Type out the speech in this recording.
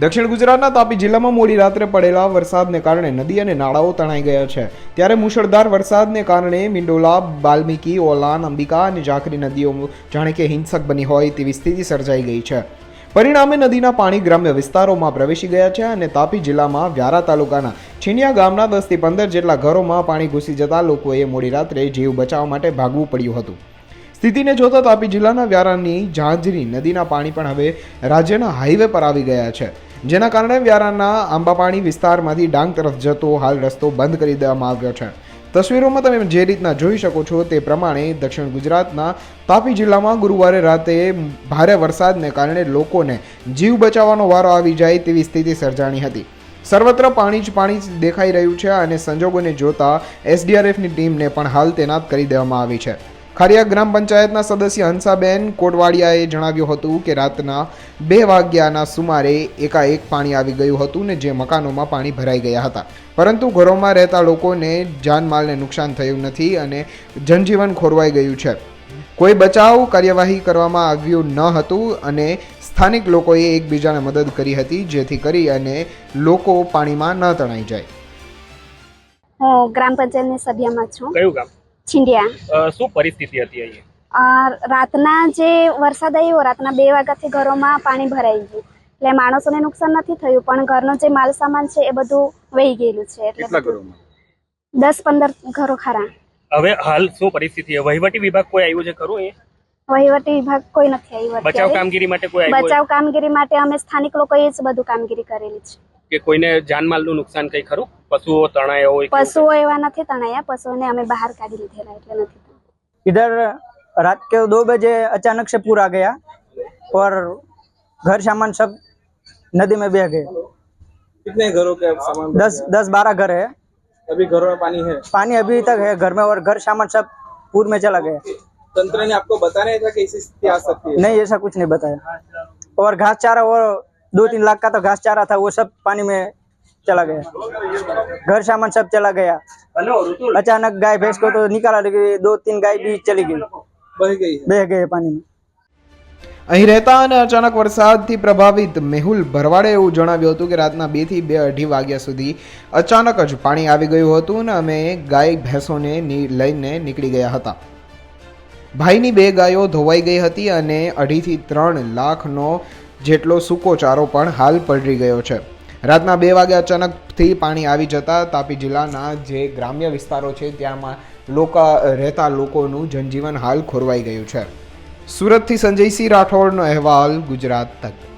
દક્ષિણ ગુજરાતના તાપી જિલ્લામાં મોડી રાત્રે પડેલા વરસાદને કારણે નદી અને નાળાઓ તણાઈ ગયા છે. ત્યારે મુશળધાર વરસાદને કારણે મિંડોલા બાલ્મીકી ઓલાન, અંબિકા અને ઝાંખરી નદીઓ જાણે કે હિંસક બની હોય તેવી સ્થિતિ સર્જાઈ ગઈ છે. પરિણામે નદીના પાણી ગ્રામ્ય વિસ્તારોમાં પ્રવેશી ગયા છે અને તાપી જિલ્લામાં વ્યારા તાલુકાના છીનિયા ગામના દસથી પંદર જેટલા ઘરોમાં પાણી ઘૂસી જતા લોકોએ મોડી રાત્રે જીવ બચાવવા માટે ભાગવું પડ્યું હતું. સ્થિતિને જોતા તાપી જિલ્લાના વ્યારાની ઝાંઝરી નદીના પાણી પણ હવે રાજ્યના હાઈવે પર આવી ગયા છે. જેના કારણે વ્યારાના આંબાપાણી વિસ્તારમાંથી ડાંગ તરફ જતો હાલ રસ્તો બંધ કરી દેવામાં આવ્યો છે. તસવીરોમાં તમે જે રીતના જોઈ શકો છો તે પ્રમાણે દક્ષિણ ગુજરાતના તાપી જિલ્લામાં ગુરુવારે રાતે ભારે વરસાદને કારણે લોકોને જીવ બચાવવાનો વારો આવી જાય તેવી સ્થિતિ સર્જાણી હતી. સર્વત્ર પાણી જ પાણી જ દેખાઈ રહ્યું છે અને સંજોગોને જોતા એસડીઆરએફની ટીમને પણ હાલ તૈનાત કરી દેવામાં આવી છે. ખારિયા ગ્રામ પંચાયતના સદસ્ય હંસાબેન કોટવાડિયાએ જણાવ્યું હતું કે રાતના બે વાગ્યાના સુમારે એકાએક પાણી આવી ગયું હતું ને જે મકાનોમાં પાણી ભરાઈ ગયા હતા. પરંતુ ઘરોમાં રહેતા લોકોને જાનમાલને નુકસાન થયું નથી અને જનજીવન ખોરવાઈ ગયું છે. કોઈ બચાવ કાર્યવાહી કરવામાં આવ્યું ન હતું અને સ્થાનિક લોકોએ એકબીજાને મદદ કરી હતી જેથી કરી અને લોકો પાણીમાં ન તણાઈ જાય. હું ગ્રામ પંચાયતની સભ્યમાં છું. કયું ગામ? છીંડિયા અ, શું પરિસ્થિતિ હતી અહીંયા? રાતના જે વરસાદ આવ્યો રાતના બે વાગ્યાથી ઘરોમાં પાણી ભરાઈ ગયું. એટલે માણસોને નુકસાન નથી થયું પણ ઘરનો જે માલ સામાન છે એ બધું વહી ગયેલું છે. એટલે દસ પંદર ઘરો ખરા. હવે હાલ શું પરિસ્થિતિ વહીવટી વિભાગ કોઈ આવ્યું છે ખરું એ વહીવટી વિભાગ કોઈ નથી આવ્યું બચાવ કામગીરી માટે કોઈ બચાવ કામગીરી માટે અમે સ્થાનિક લોકોએ જ બધું કામગીરી કરેલી છે. કે કોઈને જાનમાલનું નુકસાન કઈ ખરું પશુઓ તણાયા હોય કે પશુઓ એવા નથી તણાયા પશુઓને અમે બહાર કાઢી લીધેલા એટલે નથી તણાયા. इधर रात के दो बजे अचानक से पूर आ गया और घर सामान सब नदी में बह गए कितने घरों के सामान दस दस बारह घर है अभी घरों में पानी है पानी अभी तक है घर में और घर सामान सब पूर में चला गया तंत्र ने आपको बताया था कि ऐसी स्थिति आ सकती है नहीं ऐसा कुछ नहीं बताया और घास चारा और दो तीन लाख का तो घास चारा था वो सब पानी में चला गया घर सामान सब चला गया अचानक गाय भैंस को तो निकाला लेकिन दो तीन गाय भी चली गई बह गई है बह गए पानी में અહીં રહેતા અને અચાનક વરસાદથી પ્રભાવિત મેહુલ ભરવાડે એવું જણાવ્યું હતું કે રાતના બે થી બે અઢી વાગ્યા સુધી અચાનક જ પાણી આવી ગયું હતું અને અમે ગાય ભેંસોને ની- લઈને નીકળી ગયા હતા ભાઈની બે ગાયો ધોવાઈ ગઈ હતી અને અઢીથી ત્રણ લાખનો જેટલો સૂકો ચારો પણ હાલ પલળી ગયો છે. રાતના બે વાગે અચાનકથી પાણી આવી જતા તાપી જિલ્લાના જે ગ્રામ્ય વિસ્તારો છે, ત્યાંમાં લોકો, રહેતા લોકોનું જનજીવન હાલ ખોરવાઈ ગયું છે. સુરતથી સંજયસિંહ રાઠોડનો અહેવાલ, ગુજરાત તક